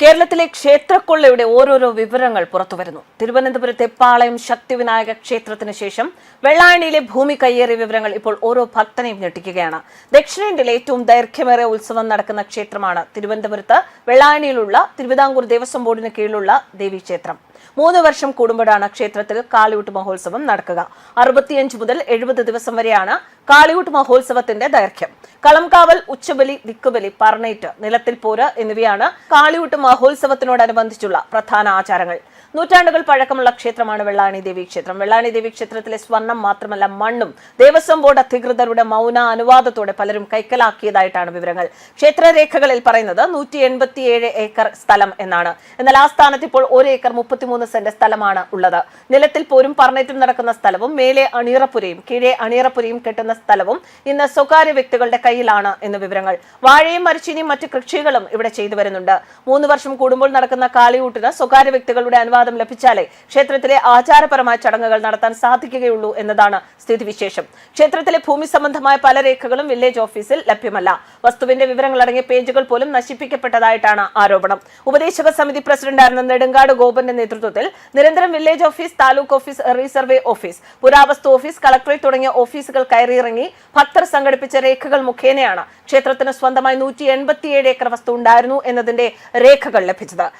കേരളത്തിലെ ക്ഷേത്രക്കൊള്ളയുടെ ഓരോരോ വിവരങ്ങൾ പുറത്തുവരുന്നു. തിരുവനന്തപുരത്തെ പാളയം ശക്തിവിനായക ക്ഷേത്രത്തിന് ശേഷം വെള്ളായണിയിലെ ഭൂമി കയ്യേറിയ വിവരങ്ങൾ ഇപ്പോൾ ഓരോ ഭക്തനെയും ഞെട്ടിക്കുകയാണ്. ദക്ഷിണേന്ത്യയിലെ ഏറ്റവും ദൈർഘ്യമേറിയ ഉത്സവം നടക്കുന്ന ക്ഷേത്രമാണ് തിരുവനന്തപുരത്ത് വെള്ളായണിയിലുള്ള തിരുവിതാംകൂർ ദേവസ്വം ബോർഡിന് കീഴിലുള്ള ദേവീക്ഷേത്രം മൂന്ന് വർഷം കൂടുമ്പോഴാണ് ക്ഷേത്രത്തിൽ കാളിയൂട്ട് മഹോത്സവം നടക്കുക. അറുപത്തിയഞ്ച് മുതൽ എഴുപത് ദിവസം വരെയാണ് കാളിയൂട്ട് മഹോത്സവത്തിന്റെ ദൈർഘ്യം. കളംകാവൽ ഉച്ചബലി ദിക്കുബലി പറണേറ്റ് നിലത്തിൽ പോര് എന്നിവയാണ് കാളിയൂട്ട് മഹോത്സവത്തിനോടനുബന്ധിച്ചുള്ള പ്രധാന ആചാരങ്ങൾ. നൂറ്റാണ്ടുകൾ പഴക്കമുള്ള ക്ഷേത്രമാണ് വെള്ളാണി ദേവി ക്ഷേത്രം. വെള്ളാണി ദേവി ക്ഷേത്രത്തിലെ സ്വർണം മാത്രമല്ല മണ്ണും ദേവസ്വം ബോർഡ് അധികൃതരുടെ മൗന അനുവാദത്തോടെ പലരും കൈക്കലാക്കിയതായിട്ടാണ് വിവരങ്ങൾ. ക്ഷേത്രരേഖകളിൽ പറയുന്നത് നൂറ്റി ഏക്കർ സ്ഥലം എന്നാണ്. എന്നാൽ ആ സ്ഥാനത്ത് ഇപ്പോൾ ഒരു ഏക്കർ മുപ്പത്തിമൂന്ന് സെന്റ് സ്ഥലമാണ് ഉള്ളത്. നിലത്തിൽ പോരും പറന്നേറ്റും നടക്കുന്ന സ്ഥലവും മേലെ അണിയറപ്പുരയും കീഴെ അണിയറപ്പുരയും കെട്ടുന്ന സ്ഥലവും ഇന്ന് സ്വകാര്യ വ്യക്തികളുടെ കയ്യിലാണ് എന്ന് വിവരങ്ങൾ. വാഴയും മരിച്ചിനിയും മറ്റ് കൃഷികളും ഇവിടെ ചെയ്തു വരുന്നുണ്ട്. മൂന്ന് വർഷം കൂടുമ്പോൾ നടക്കുന്ന കാളിയൂട്ടിന് സ്വകാര്യ വ്യക്തികളുടെ അനുവാദം ലഭിച്ചാലേ ക്ഷേത്രത്തിലെ ആചാരപരമായ ചടങ്ങുകൾ നടത്താൻ സാധിക്കുകയുള്ളൂ എന്നതാണ് സ്ഥിതിവിശേഷം. ക്ഷേത്രത്തിലെ ഭൂമി സംബന്ധമായ പല രേഖകളും വില്ലേജ് ഓഫീസിൽ ലഭ്യമല്ല. വസ്തുവിന്റെ വിവരങ്ങൾ അടങ്ങിയ പേജുകൾ പോലും നശിപ്പിക്കപ്പെട്ടതായിട്ടാണ് ആരോപണം. ഉപദേശക സമിതി പ്രസിഡന്റായിരുന്ന നെടുങ്കാട് ഗോപന്റെ നേതൃത്വത്തിൽ നിരന്തരം village office taluk office resurvey office പുരാവസ്തു ഓഫീസ് കളക്ടറേറ്റ് തുടങ്ങിയ ഓഫീസുകൾ കയറിയിറങ്ങി ഭക്തർ സംഘടിപ്പിച്ച രേഖകൾ മുഖേനയാണ് ക്ഷേത്രത്തിന് സ്വന്തമായി നൂറ്റി എൺപത്തിയേഴ് ഏക്കർ വസ്തു ഉണ്ടായിരുന്നു എന്നതിന്റെ രേഖകൾ ലഭിച്ചത്.